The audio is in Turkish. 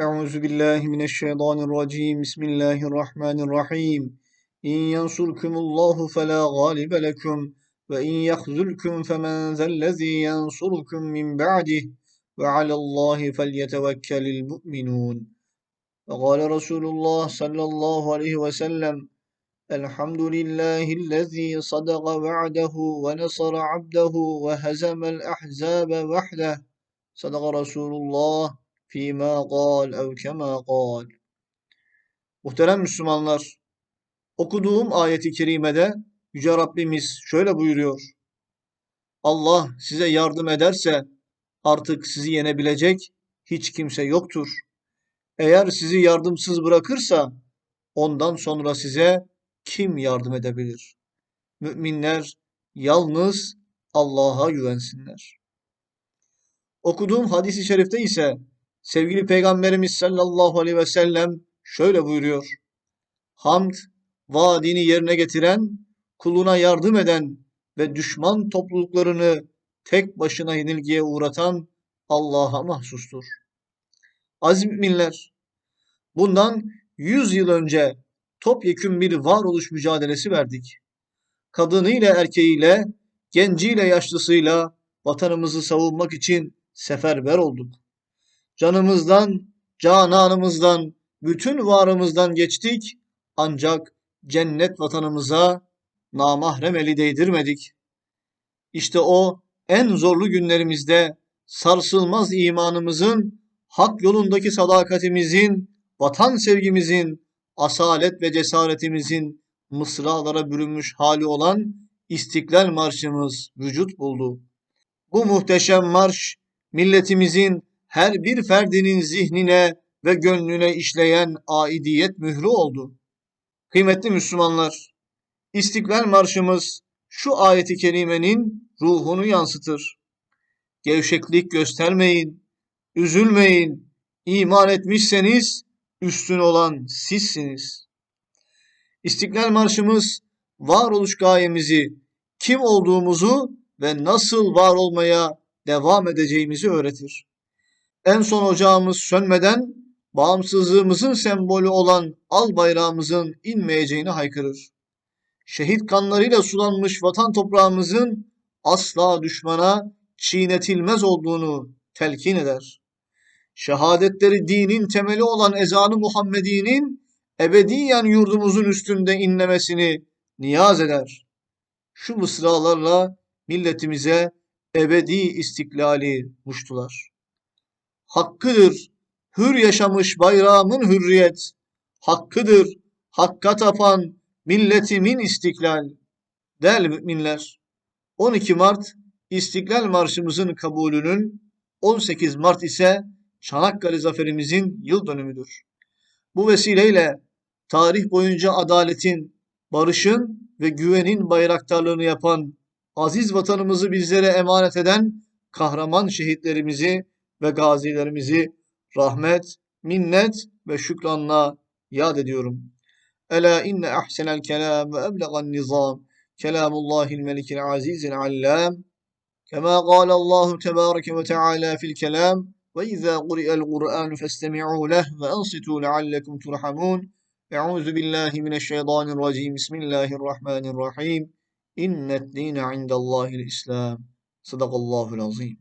أعوذ بالله من الشيطان الرجيم. بسم الله الرحمن الرحيم. إن ينصركم الله فلا غالب لكم وإن يخذلكم فمن ذا الذي ينصركم من بعده وعلى الله فليتوكل المؤمنون. وقال رسول الله صلى الله عليه وسلم الحمد لله الذي صدق وعده ونصر عبده وهزم الأحزاب وحده. صدق رسول الله Fîmâ gâl ev kemâ gâl. Muhterem Müslümanlar, okuduğum ayeti kerimede Yüce Rabbimiz şöyle buyuruyor. Allah size yardım ederse artık sizi yenebilecek hiç kimse yoktur. Eğer sizi yardımsız bırakırsa ondan sonra size kim yardım edebilir? Müminler yalnız Allah'a güvensinler. Okuduğum hadis-i şerifte ise sevgili Peygamberimiz sallallahu aleyhi ve sellem şöyle buyuruyor. Hamd, vaadini yerine getiren, kuluna yardım eden ve düşman topluluklarını tek başına yenilgiye uğratan Allah'a mahsustur. Aziz müminler, bundan 100 yıl önce topyekün bir varoluş mücadelesi verdik. Kadınıyla erkeğiyle, genciyle yaşlısıyla vatanımızı savunmak için seferber olduk. Canımızdan, cananımızdan, bütün varımızdan geçtik ancak cennet vatanımıza namahrem eli değdirmedik. İşte o en zorlu günlerimizde sarsılmaz imanımızın, hak yolundaki sadakatimizin, vatan sevgimizin, asalet ve cesaretimizin mısralara bürünmüş hali olan İstiklal Marşımız vücut buldu. Bu muhteşem marş milletimizin her bir ferdinin zihnine ve gönlüne işleyen aidiyet mührü oldu. Kıymetli Müslümanlar, İstiklal Marşımız şu ayeti kerimenin ruhunu yansıtır. Gevşeklik göstermeyin, üzülmeyin, iman etmişseniz üstün olan sizsiniz. İstiklal Marşımız varoluş gayemizi, kim olduğumuzu ve nasıl var olmaya devam edeceğimizi öğretir. En son ocağımız sönmeden bağımsızlığımızın sembolü olan al bayrağımızın inmeyeceğini haykırır. Şehit kanlarıyla sulanmış vatan toprağımızın asla düşmana çiğnetilmez olduğunu telkin eder. Şehadetleri dinin temeli olan ezanı Muhammedi'nin ebediyen yurdumuzun üstünde inlemesini niyaz eder. Şu mısralarla milletimize ebedi istiklali muştular. Hakkıdır hür yaşamış bayrağımın hürriyet, hakkıdır hakka tapan milletimin istiklal. Değerli müminler, 12 Mart İstiklal Marşımızın kabulünün, 18 Mart ise Çanakkale zaferimizin yıl dönümüdür. Bu vesileyle tarih boyunca adaletin, barışın ve güvenin bayraktarlığını yapan aziz vatanımızı bizlere emanet eden kahraman şehitlerimizi ve gazilerimizi rahmet, minnet ve şükranla yad ediyorum. Ela inne ahsenel kelam ve eblegan nizam kelamullahil melikil azizil allam كما قال الله تبارك وتعالى في الكلام وإذا قرئ القرآن فاستمعوا له وأنصتوا لعلكم ترحمون أعوذ بالله من الشيطان الرجيم بسم الله الرحمن الرحيم إن الدين عند الله الإسلام صدق الله العظيم